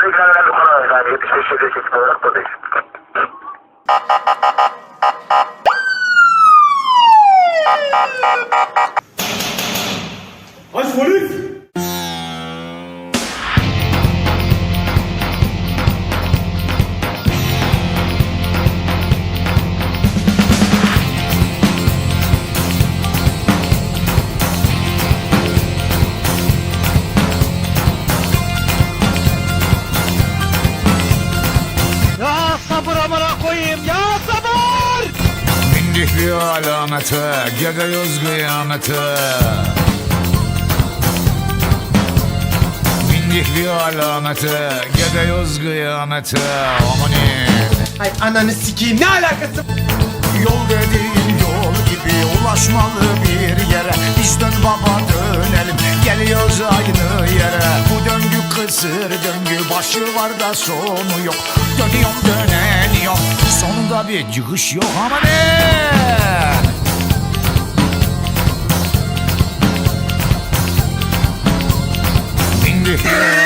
Konumuzu ilgilendiren bir konu var. Yani 75 7 ekip olarak buradayız. Aç polis! Bir alamete, gidiyoruz kıyamete. Bir alamete, gidiyoruz kıyamete. Amanin. Ay ananı sikeyim ne alakası? Yol dediğin yol gibi ulaşmalı bir yere Biz dön baba dönelim geliyoruz aynı yere Bu döngü kısır döngü başı var da sonu yok abi çıkış yok ama ne? Şimdi...